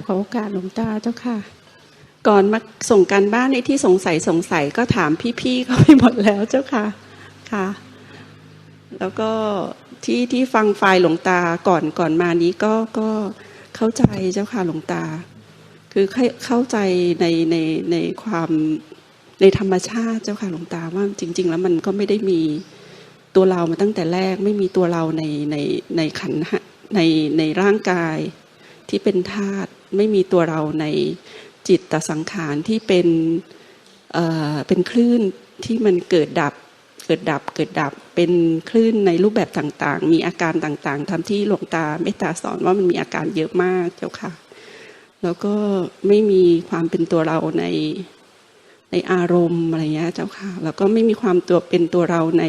กราบขอโอกาสหลวงตาเจ้าค่ะ ก่อนมาส่งการบ้านในที่สงสัยสงสัยก็ถามพี่ๆเขาไปหมดแล้วเจ้าค่ะค่ะ แล้วก็ที่ที่ฟังไฟล์หลวงตาก่อนก่อนมานี้ก็ก็เข้าใจเจ้าค่ะหลวงตา คือเข้าใจในในในความในธรรมชาติเจ้าค่ะหลวงตาว่าจริง ๆ แล้วมันก็ไม่ได้มีตัวเรามาตั้งแต่แรกไม่มีตัวเราในในในขันในในร่างกายที่เป็นธาตุ ไม่มีตัวเราในจิตตสังขารที่เป็นเอ่อเป็นคลื่นที่มันเกิดดับเกิดดับเกิดดับเป็นคลื่นในรูปแบบต่างๆ มีอาการต่างๆทำที่หลวงตาเมตตาสอนว่ามันมีอาการเยอะมากเจ้าค่ะ แล้วก็ไม่มีความเป็นตัวเราในในอารมณ์อะไรเงี้ยเจ้าค่ะ แล้วก็ไม่มีความตัวเป็นตัวเราใน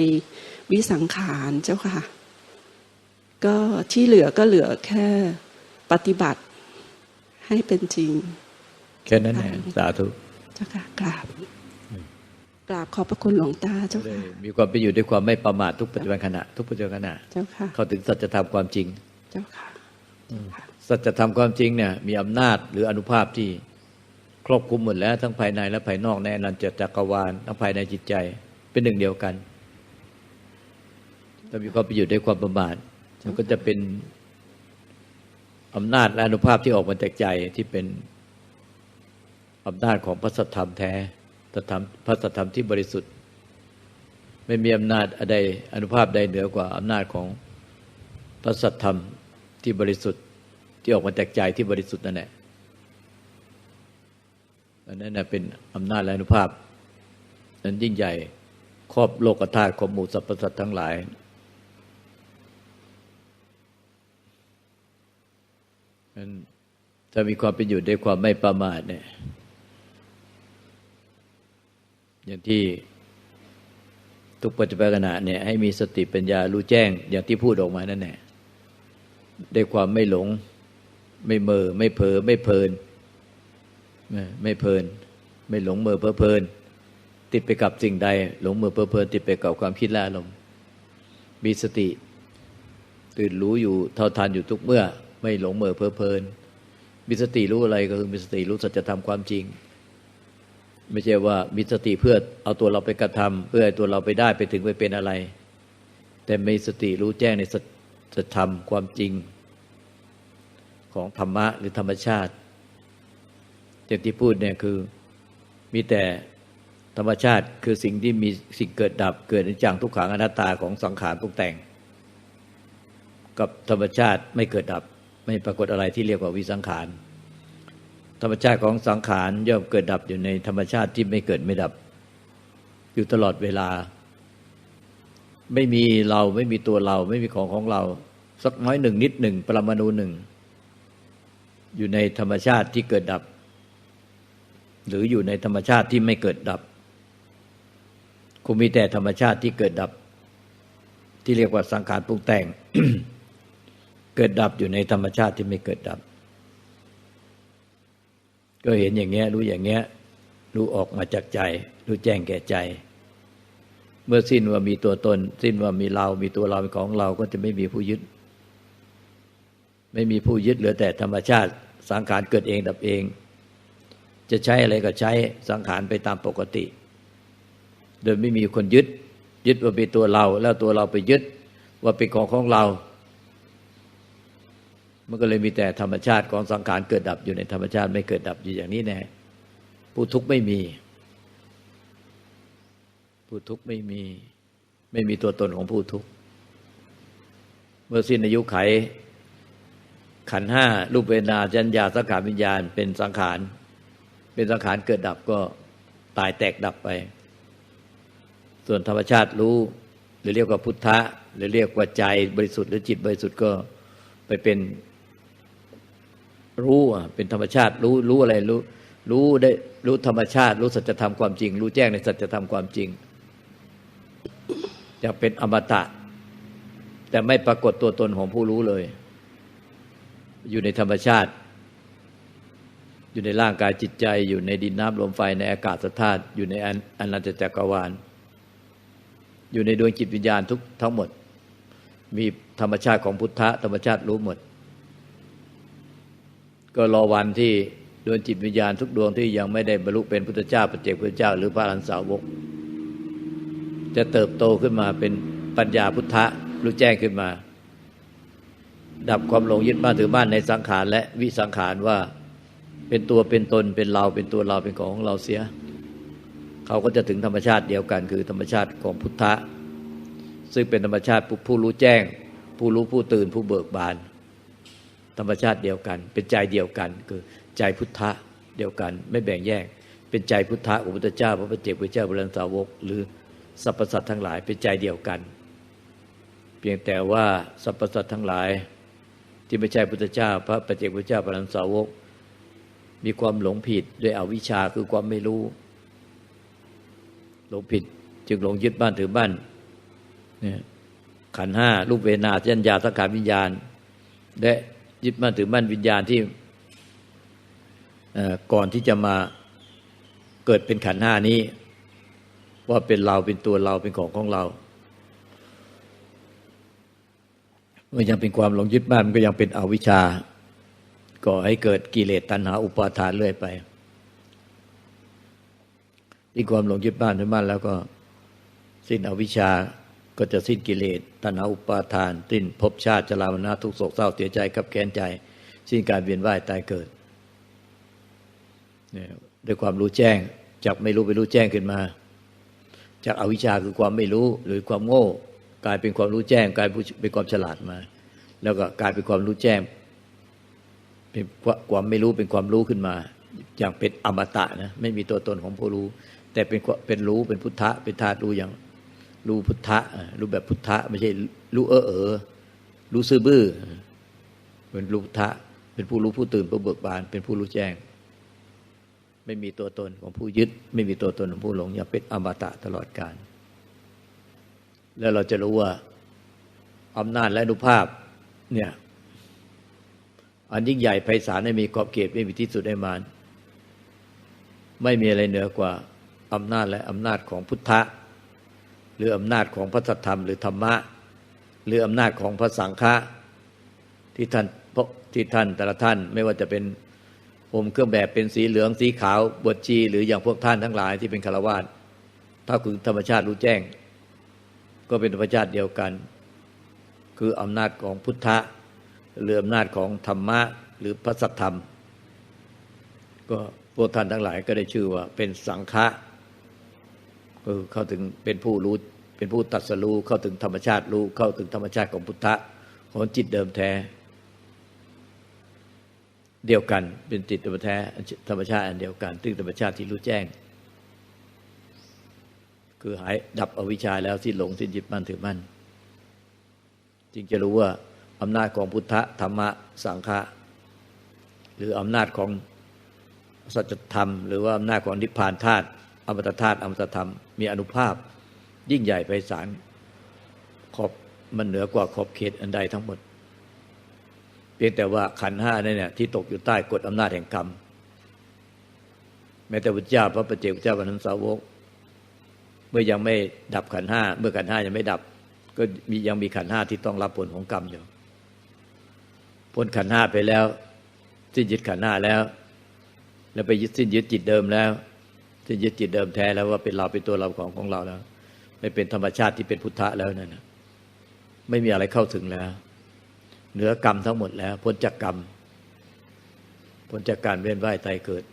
วิสังขารเจ้าค่ะ ก็ที่เหลือก็เหลือแค่ปฏิบัติ ให้เป็นจริง แค่นั้นแหละสาธุเจ้าค่ะกราบกราบขอบพระคุณหลวงตาเจ้าได้ค่ะมีความเป็นอยู่ด้วยความไม่ประมาททุกปัจจุบันขณะ ทุกปัจจุบันขณะเจ้าค่ะเข้าถึงสัจธรรมความจริงเจ้าค่ะเจ้าค่ะสัจธรรมความจริงเนี่ยมีอำนาจหรืออนุภาพที่ครอบคลุมหมดแล้วทั้งภายในและภายนอกในอนันตจักรวาลทั้งภายในจิตใจเป็นหนึ่งเดียวกันถ้ามีความเป็นอยู่ด้วยความประมาทมันก็จะเป็น อำนาจและอนุภาพที่ออกมาจากใจที่เป็นอำนาจของพระสัทธรรมแท้ธรรมพระสัทธรรมที่บริสุทธิ์ ไม่มีอำนาจใดอนุภาพใดเหนือกว่าอำนาจของพระสัทธรรมที่บริสุทธิ์ที่ออกมาจากใจที่บริสุทธิ์นั่นแหละอันนั้นเป็นอำนาจและอนุภาพ นั้นยิ่งใหญ่ครอบโลกธาตุของหมู่สรรพสัตว์ทั้งหลาย นั้นถ้ามีความเป็นอยู่ด้วยความไม่ประมาทเนี่ย อย่างที่ทุกปัจจุบันขณะเนี่ยให้มีสติปัญญารู้แจ้ง อย่างที่พูดออกมานั่นแหละด้วยความไม่หลง ไม่เมอไม่เผลอไม่เพลิน ไม่เพลิน ไม่หลงเมอเพลิเพลิน ติดไปกับสิ่งใด หลงเมอเพลิเพลิน ติดไปกับความคิดและอารมณ์มีสติ ตื่นรู้อยู่เท่าทันอยู่ทุกเมื่อ ไม่หลงเมอเพลิเพลินมีสติรู้อะไรก็คือมีสติรู้สัจธรรมความจริง ไม่ใช่ว่ามีสติเพื่อเอาตัวเราไปกระทำเพื่อให้ตัวเราไปได้ไปถึงไปเป็นอะไร แต่มีสติรู้แจ้งในสัจธรรมความจริง ของธรรมะหรือธรรมชาติอย่างที่พูดเนี่ยคือมีแต่ธรรมชาติคือสิ่งที่มีสิ่งเกิดดับเกิดในจังทุกขังอนัตตาของสังขารปรุงแต่ง กับธรรมชาติไม่เกิดดับ ไม่ปรากฏอะไรที่เรียกว่าวิสังขาร ธรรมชาติของสังขารย่อมเกิดดับอยู่ในธรรมชาติที่ไม่เกิดไม่ดับ อยู่ตลอดเวลา ไม่มีเราไม่มีตัวเรา ไม่มีของของเรา สักน้อยหนึ่งนิดหนึ่งปรมาณูหนึ่ง อยู่ในธรรมชาติที่เกิดดับ หรืออยู่ในธรรมชาติที่ไม่เกิดดับคงมีแต่ธรรมชาติที่เกิดดับ ที่เรียกว่าสังขารปรุงแต่ง เกิดดับอยู่ในธรรมชาติที่ไม่เกิดดับ ก็เห็นอย่างเงี้ยรู้อย่างเงี้ยรู้ออกมาจากใจ รู้แจ้งแก่ใจ เมื่อสิ้นว่ามีตัวตน สิ้นว่ามีเรา มีตัวเราเป็นของเราก็จะไม่มีผู้ยึด ไม่มีผู้ยึดเหลือแต่ธรรมชาติสังขารเกิดเองดับเอง จะใช้อะไรก็ใช้สังขารไปตามปกติ โดยไม่มีคนยึด ยึดว่าเป็นตัวเรา แล้วตัวเราไปยึดว่าเป็นของของเรา มันก็เลยมีแต่ธรรมชาติของสังขารเกิดดับอยู่ในธรรมชาติไม่เกิดดับอยู่อย่างนี้แน่ผู้ทุกข์ไม่มี ผู้ทุกข์ไม่มี ไม่มีตัวตนของผู้ทุกข์เมื่อสิ้นอายุไข ขันห้ารูปเวนาจัญญาสังขารวิญญาณ เป็นสังขาร เป็นสังขารเกิดดับก็ตายแตกดับไป ส่วนธรรมชาติรู้ หรือเรียกว่าพุทธะ หรือเรียกว่าใจบริสุทธิ์หรือจิตบริสุทธิ์ก็ไปเป็น รู้อะเป็นธรรมชาติรู้รู้อะไรรู้ รู้ได้รู้ธรรมชาติ รู้สัจธรรมความจริง รู้แจ้งในสัจธรรมความจริง จะเป็นอมตะ แต่ไม่ปรากฏตัวตนของผู้รู้เลย อยู่ในธรรมชาติ อยู่ในร่างกายจิตใจ อยู่ในดินน้ำลมไฟในอากาศธาตุอยู่ในอนันตจักรวาล อยู่ในดวงจิตวิญญาณทุกทั้งหมด มีธรรมชาติของพุทธะธรรมชาติรู้หมด ก็รอวันที่ดวงจิตวิญญาณทุกดวงที่ยังไม่ได้บรรลุเป็นพุทธเจ้าปเจกพุทธเจ้า หรือพระอรหันตสาวก จะเติบโตขึ้นมาเป็นปัญญาพุทธะรู้แจ้งขึ้นมา ดับความหลงยึดบ้านถือบ้านในสังขารและวิสังขารว่าเป็นตัวเป็นตนเป็นเราเป็นตัวเราเป็นของเราเสีย เขาก็จะถึงธรรมชาติเดียวกัน คือธรรมชาติของพุทธะซึ่งเป็นธรรมชาติผู้รู้แจ้ง ผู้รู้ผู้ตื่นผู้เบิกบาน ธรรมชาติเดียวกัน เป็นใจเดียวกัน คือใจพุทธะเดียวกัน ไม่แบ่งแยก เป็นใจพุทธะของพุทธเจ้าพระปเจกพุทธเจ้าบรมสาวก หรือสรรพสัตว์ทั้งหลายเป็นใจเดียวกัน เพียงแต่ว่าสรรพสัตว์ทั้งหลาย ที่ไม่ใช่พุทธเจ้า พระปเจกพุทธเจ้าบรมสาวก มีความหลงผิดด้วยอวิชชาคือความไม่รู้ หลงผิดจึงหลงยึดบ้านถือบ้านเนี่ยขันห้ารูปเวนาสัญญาสังขารวิญญาณและ ยึดมั่นถือมั่นวิญญาณที่ก่อนที่จะมาเกิดเป็นขันห้านี้ ว่าเป็นเราเป็นตัวเราเป็นของของเราเมื่อยังเป็นความหลงยึดมั่นมันก็ยังเป็นอวิชชาก่อให้เกิดกิเลสตัณหาอุปาทานเรื่อยไปที่ความหลงยึดบ้านถือบ้านแล้วก็ สิ้นอวิชชา ก็จะสิ้นกิเลสตัณหาอุปาทาน สิ้นภพชาติชรามรณะทุกโศกเศร้าเสียใจกับแค้นใจ สิ้นการเวียนว่ายตายเกิดเนี่ยด้วยความรู้แจ้งจากไม่รู้ไปรู้แจ้งขึ้นมา จากอวิชชาคือความไม่รู้หรือความโง่ กลายเป็นความรู้แจ้ง กลายเป็นความฉลาดมา แล้วก็กลายเป็นความรู้แจ้ง เป็นความไม่รู้เป็นความรู้ขึ้นมา อย่างเป็นอมตะนะไม่มีตัวตนของผู้รู้ แต่เป็นเป็นรู้เป็นพุทธะเป็นธาตุรู้อย่าง รู้พุทธะรู้แบบพุทธะไม่ใช่รู้เออเออรู้ซื่อบื้อเป็นรู้พุทธะเป็นผู้รู้ผู้ตื่นผู้เบิกบาน เป็นผู้รู้แจ้ง ไม่มีตัวตนของผู้ยึด ไม่มีตัวตนของผู้หลงอย่าเป็นอมตะตลอดกาลแล้วเราจะรู้ว่าอำนาจและอนุภาพเนี่ยอันยิ่งใหญ่ไพศาลไม่มีขอบเขตไม่มีที่สุดได้มาน ไม่มีอะไรเหนือกว่าอำนาจและอำนาจของพุทธะ รืออำนาจของพระธรรมหรือธรรมะ หรืออำนาจของพระสังฆะที่ท่านที่ท่านแต่ละท่านไม่ว่าจะเป็นผมเครื่องแบบเป็นสีเหลืองสีขาวบวชชีหรืออย่างพวกท่านทั้งหลายที่เป็นคารวาสถ้าคือธรรมชาติรู้แจ้ง ก็เป็นธรรมชาติเดียวกัน คืออำนาจของพุทธะหรืออำนาจของธรรมะหรือพระสัทธรรม ก็พวกท่านทั้งหลายก็ได้ชื่อว่าเป็นสังฆะคือเข้าถึงเป็นผู้รู้ เป็นผู้ตัดสรู้เข้าถึงธรรมชาติรู้เข้าถึงธรรมชาติของพุทธะของจิตเดิมแท้ เดียวกันเป็นจิตเดิมแท้ธรรมชาติอันเดียวกันซึ่งธรรมชาติที่รู้แจ้ง คือหายดับอวิชชาแล้วสิ้นหลงสิ้นยึดมั่นถือมั่นจึงจะรู้ว่าอำนาจของพุทธธรรมะสังฆะหรืออำนาจของสัจธรรม หรือว่าอำนาจของนิพพานธาตุอมตะธาตุอมตะธรรม มีอนุภาพ ยิ่งใหญ่ไพศาลขอบมันเหนือกว่าขอบเขตอันใดทั้งหมด เพียงแต่ว่าขันห้าเนี่ยที่ตกอยู่ใต้กฎอำนาจแห่งกรรมแม้แต่พระเจ้าพระปเจกพระเจ้าวันนั้นสาวก เมื่อยังไม่ดับขันห้าเมื่อขันห้ายังไม่ดับ ก็มียังมีขันห้าที่ต้องรับผลของกรรมอยู่พ้นขันห้าไปแล้ว สิ้นยึดขันห้าแล้ว แล้วไปยึดสิ้นยึดจิตเดิมแล้วสิ้นยึดจิตเดิมแท้แล้วว่าเป็นเราเป็นตัวเราของของเราแล้ว ไม่เป็นธรรมชาติที่เป็นพุทธะแล้วนั่นนะไม่มีอะไรเข้าถึงแล้ว เหนือกรรมทั้งหมดแล้ว พ้นจากกรรม พ้นจากการเวียนว่ายตายเกิด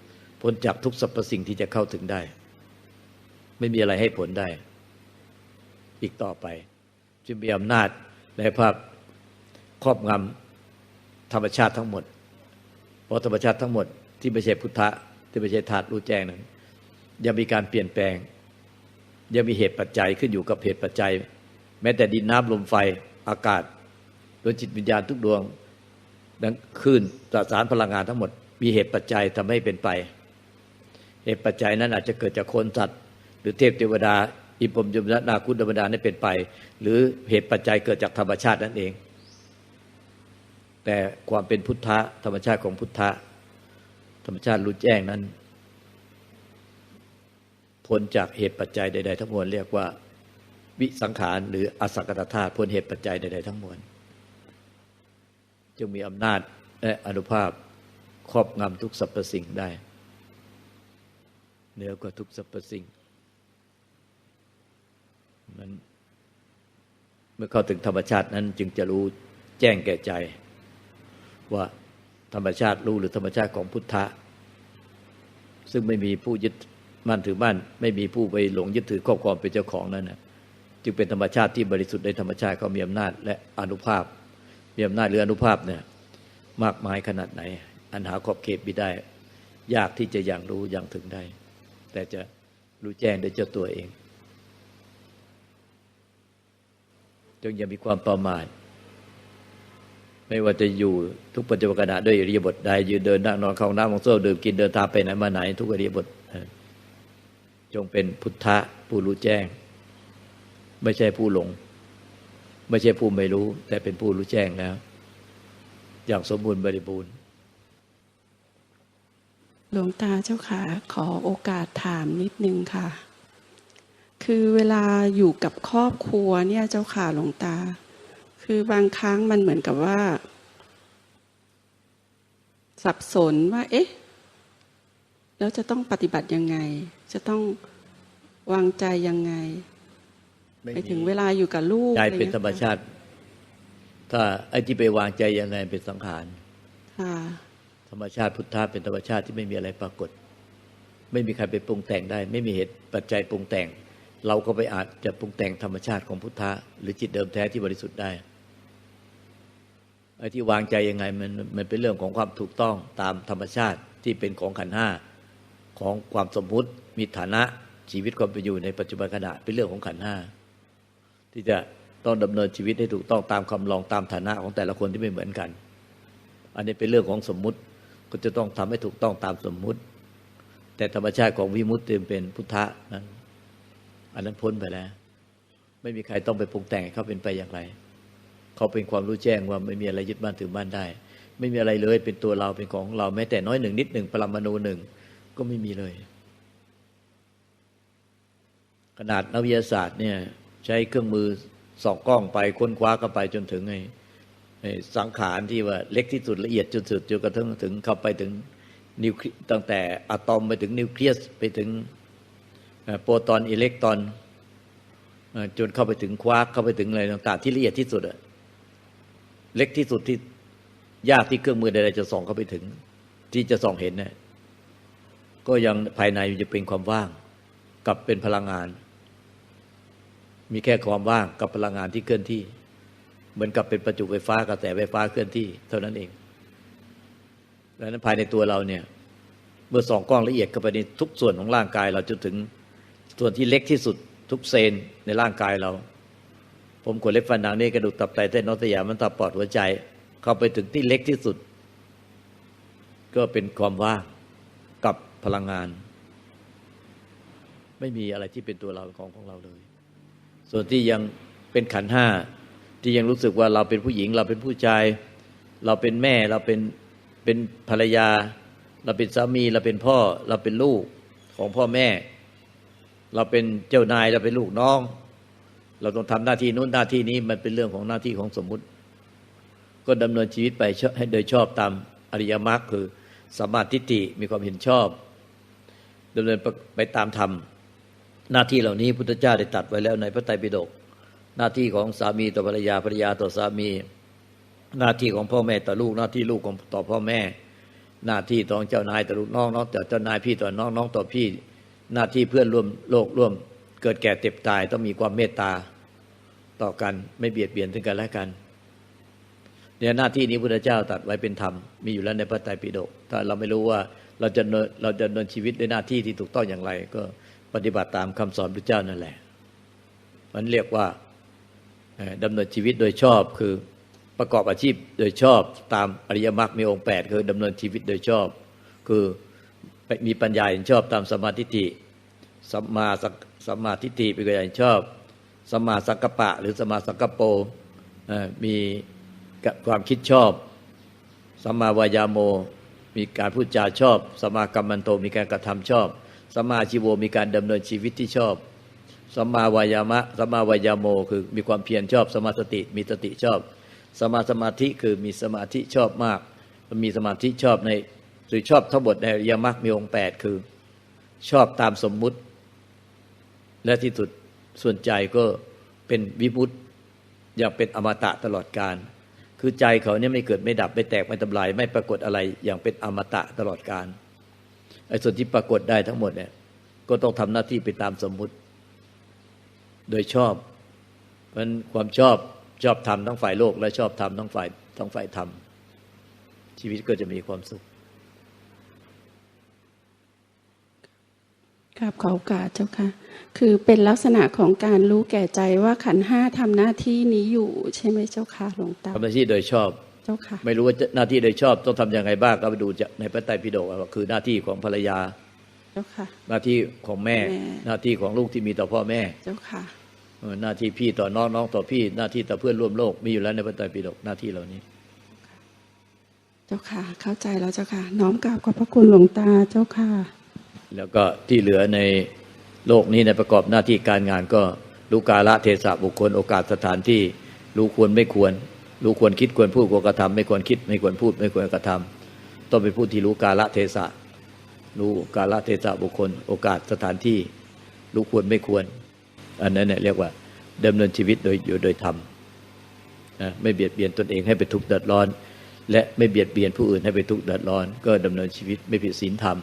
พ้นจากทุกสรรพสิ่งที่จะเข้าถึงได้ ไม่มีอะไรให้ผลได้ อีกต่อไปจึงมีอำนาจและภาพครอบงำธรรมชาติทั้งหมด เพราะธรรมชาติทั้งหมดที่ไม่ใช่พุทธะที่ไม่ใช่ธาตุรู้แจ้งนั้นยังมีการเปลี่ยนแปลง ยังมีเหตุปัจจัยขึ้นอยู่กับเหตุปัจจัย แม้แต่ดินน้ำลมไฟอากาศโดยจิตวิญญาณทุกดวงดังคลื่นสสารพลังงานทั้งหมด มีเหตุปัจจัยทำให้เป็นไป เหตุปัจจัยนั้นอาจจะเกิดจากคนสัตว์ หรือเทพเทวดา อิปมยมนาคุณธรรมดานั้เป็นไป หรือเหตุปัจจัยเกิดจากธรรมชาตินั่นเอง แต่ความเป็นพุทธะธรรมชาติของพุทธะธรรมชาติรู้แจ้งนั้น พ้นจากเหตุปัจจัยใด ๆ ทั้งมวลเรียกว่า วิสังขารหรืออสังกตธาตุพ้นเหตุปัจจัยใด ๆ ทั้งมวลจึงมีอำนาจและอนุภาพครอบงำทุกสรรพสิ่งได้เหนือกว่าทุกสรรพสิ่งมันเมื่อเข้าถึงธรรมชาตินั้นจึงจะรู้แจ้งแก่ใจ ว่าธรรมชาติรู้หรือธรรมชาติของพุทธะ ซึ่งไม่มีผู้ยึด มั่นถือมั่นไม่มีผู้ไปหลงยึดถือครอบครองเป็นเจ้าของนั้นนะจึงเป็นธรรมชาติที่บริสุทธิ์ในธรรมชาติเขามีอำนาจและอนุภาพ มีอำนาจหรืออนุภาพเนี่ยมากมายขนาดไหน อันหาขอบเขตไม่ได้ ยากที่จะอย่างรู้อย่างถึงได้ แต่จะรู้แจ้งโดยเจ้าตัวเอง จงอย่ามีความประมาทไม่ว่าจะอยู่ทุกปัจจุบันขณะด้วยอริยบถใดยืนเดินนั่งนอนเข้าห้องน้ำมองโซ่ดื่มกินเดินทางไปไหนมาไหนทุกอริยบถเออ จงเป็นพุทธะผู้รู้แจ้ง ไม่ใช่ผู้หลง ไม่ใช่ผู้ไม่รู้ แต่เป็นผู้รู้แจ้งแล้ว อย่างสมบูรณ์บริบูรณ์ หลวงตาเจ้าค่ะขอโอกาสถามนิดนึงค่ะ คือเวลาอยู่กับครอบครัวเนี่ยเจ้าค่ะหลวงตา คือบางครั้งมันเหมือนกับว่า สับสนว่า เอ๊ะ แล้วจะต้องปฏิบัติยังไง จะต้องวางใจยังไงไม่ไปมีถึงเวลาอยู่กับลูกใจอะไรเป็นงี้ยธรรมชาติ ถ้าไอ้ที่ไปวางใจยังไงเป็นสังขารค่ะธรรมชาติพุทธะเป็นธรรมชาติที่ไม่มีอะไรปรากฏ ไม่มีใครไปปรุงแต่งได้ ไม่มีเหตุปัจจัยปรุงแต่ง เราก็ไปอาจจะปรุงแต่งธรรมชาติของพุทธะหรือจิตเดิมแท้ที่บริสุทธิ์ได้ไอ้ที่วางใจยังไงมันมันเป็นเรื่องของความถูกต้องตามธรรมชาติที่เป็นของขันธ์ห้า ของความสมมุติมีฐานะชีวิตความเป็นอยู่ในปัจจุบันขณะเป็นเรื่องของขันห้าที่จะต้องดำเนินชีวิตให้ถูกต้องตามคำลองตามฐานะของแต่ละคนที่ไม่เหมือนกัน อันนี้เป็นเรื่องของสมมุติก็จะต้องทำให้ถูกต้องตามสมมุติ แต่ธรรมชาติของวิมุตติเป็นพุทธะนั้น อันนั้นพ้นไปแล้ว ไม่มีใครต้องไปปรุงแต่งเขาเป็นไปอย่างไร เขาเป็นความรู้แจ้งว่าไม่มีอะไรยึดบ้านถือบ้านได้ ไม่มีอะไรเลยเป็นตัวเราเป็นของเราแม้แต่น้อยหนึ่งนิดหนึ่งปรมาณูหนึ่ง ก็ไม่มีเลย ขนาดนักวิทยาศาสตร์เนี่ย ใช้เครื่องมือส่องกล้องไปค้นคว้ากันไปจนถึงไอ้สังขารที่ว่าเล็กที่สุดละเอียดจนสุดจนกระทั่งถึงเข้าไปถึงนิวตั้งแต่อะตอมไปถึงนิวเคลียสไปถึงโปรตอนอิเล็กตรอนจนเข้าไปถึงควาร์กเข้าไปถึงอะไรต่างๆที่ละเอียดที่สุดอะเล็กที่สุดที่ยากที่เครื่องมือใดๆจะส่องเข้าไปถึง ที่จะส่องเห็นเนี่ย ก็ยังภายในจะเป็นความว่างกับเป็นพลังงาน มีแค่ความว่างกับพลังงานที่เคลื่อนที่ เหมือนกับเป็นประจุไฟฟ้ากระแสไฟฟ้าเคลื่อนที่ เท่านั้นเองดังนั้นภายในตัวเราเนี่ย เมื่อส่องกล้องละเอียดเข้าไปในทุกส่วนของร่างกาย เราจนถึงส่วนที่เล็กที่สุดทุกเซนในร่างกายเรา ผมขนเล็บฟันหนังนี่กระดูกตับไตเส้นนอสยามมันตับปอดหัวใจ เข้าไปถึงที่เล็กที่สุด ก็เป็นความว่าง พลังงาน ไม่มีอะไรที่เป็นตัวเราของของเราเลย ส่วนที่ยังเป็นขันห้าที่ยังรู้สึกว่าเราเป็นผู้หญิง เราเป็นผู้ชาย เราเป็นแม่เราเป็นเป็นภรรยา เราเป็นสามีเราเป็นพ่อ เราเป็นลูกของพ่อแม่ เราเป็นเจ้านายเราเป็นลูกน้อง เราต้องทำหน้าที่นู้นหน้าที่นี้มันเป็นเรื่องของหน้าที่ของสมมุติ ก็ดำเนินชีวิตไปให้โดยชอบตามอริยมรรคคือสมมาทิฏฐิมีความเห็นชอบ ดำเนินไปตามธรรม หน้าที่เหล่านี้พุทธเจ้าได้ตัดไว้แล้วในพระไตรปิฎกหน้าที่ของสามีต่อภรรยาภรรยาต่อสามี หน้าที่ของพ่อแม่ต่อลูกหน้าที่ลูกของต่อพ่อแม่ หน้าที่ต่อเจ้านายต่อลูกน้องน้องต่อเจ้านายพี่ต่อน้องน้องต่อพี่ หน้าที่เพื่อนร่วมโลกร่วม เกิดแก่เจ็บตายต้องมีความเมตตาต่อกันไม่เบียดเบียนถึงกันและกัน เนี่ยหน้าที่นี้พุทธเจ้าตัดไว้เป็นธรรมมีอยู่แล้วในพระไตรปิฎกถ้าเราไม่รู้ว่าเราจะเราจะดำเนินชีวิตด้วยหน้าที่ที่ถูกต้องอย่างไร ก็ปฏิบัติตามคำสอนพระเจ้านั่นแหละ มันเรียกว่าดำเนินชีวิตโดยชอบคือประกอบอาชีพโดยชอบตามอริยมรรคมีองค์ 8 คือดำเนินชีวิตโดยชอบ คือมีปัญญาเห็นชอบตามสมาธิิสัมมาสัมมาทิฏฐิเป็นการเห็นชอบสัมมาสังกปะ หรือสัมมาสังกปโปมี ความคิดชอบสัมมาวายาโม มีการพูดจาชอบสัมมากัมมันโตมีการกระทำชอบสัมมาชีโวมีการดำเนินชีวิตที่ชอบสัมมาวายามะสัมมาวายาโม คือมีความเพียรชอบสมาสติมีสติชอบสมาสมาธิคือมีสมาธิชอบมาก มีสมาธิชอบในหรือชอบทั้งหมดในอริยมรรคมีองค์แปดคือ ชอบตามสมมุติ และที่สุดส่วนใจก็เป็นวิมุตติอย่างเป็นอมตะตลอดการ คือใจเขาเนี่ยไม่เกิดไม่ดับไม่แตกไม่ทำลาย ไม่ปรากฏอะไรอย่างเป็นอมตะตลอดการไอ้ส่วนที่ปรากฏได้ทั้งหมดเนี่ย ก็ต้องทำหน้าที่ไปตามสมมุติ โดยชอบ เพราะฉะนั้นความชอบชอบทำทั้งฝ่ายโลก และชอบทำทั้งฝ่ายทั้งฝ่ายธรรมชีวิตก็จะมีความสุข ครับขอโอกาสเจ้าค่ะ คือเป็นลักษณะของการรู้แก่ใจว่าขันธ์ห้าทำหน้าที่นี้อยู่ใช่ไหมเจ้าค่ะหลวงตาทำหน้าที่โดยชอบเจ้าค่ะ ไม่รู้ว่าจะหน้าที่โดยชอบต้องทำยังไงบ้างก็ไปดูจากในพระไตรปิฎกว่าคือหน้าที่ของภรรยาเจ้าค่ะ หน้าที่ของแม่แม่หน้าที่ของลูกที่มีต่อพ่อแม่เจ้าค่ะเออหน้าที่พี่ต่อน้องน้องต่อพี่ หน้าที่ต่อเพื่อนร่วมโลกมีอยู่แล้วในพระไตรปิฎกหน้าที่เหล่านี้ เจ้าค่ะ เข้าใจแล้วเจ้าค่ะ น้อมกราบขอบพระคุณหลวงตาเจ้าค่ะ แล้วก็ที่เหลือในโลกนี้ในประกอบหน้าที่การงานก็รู้กาละเทศะบุคคลโอกาสสถานที่รู้ควรไม่ควร รู้ควรคิดควรพูดควรกระทำไม่ควรคิด ไม่ควรพูด ไม่ควรกระทำต้องเป็นผู้ที่รู้กาละเทศะรู้กาละเทศะบุคคล โอกาสสถานที่ รู้ควรไม่ควร อันนั้นเนี่ยเรียกว่าดำเนินชีวิตโดยอยู่โดยธรรมนะไม่เบียดเบียนตนเองให้ไปทุกข์เดือดร้อน และไม่เบียดเบียนผู้อื่นให้ไปทุกข์เดือดร้อน ก็ดำเนินชีวิตไม่ผิดศีลธรรม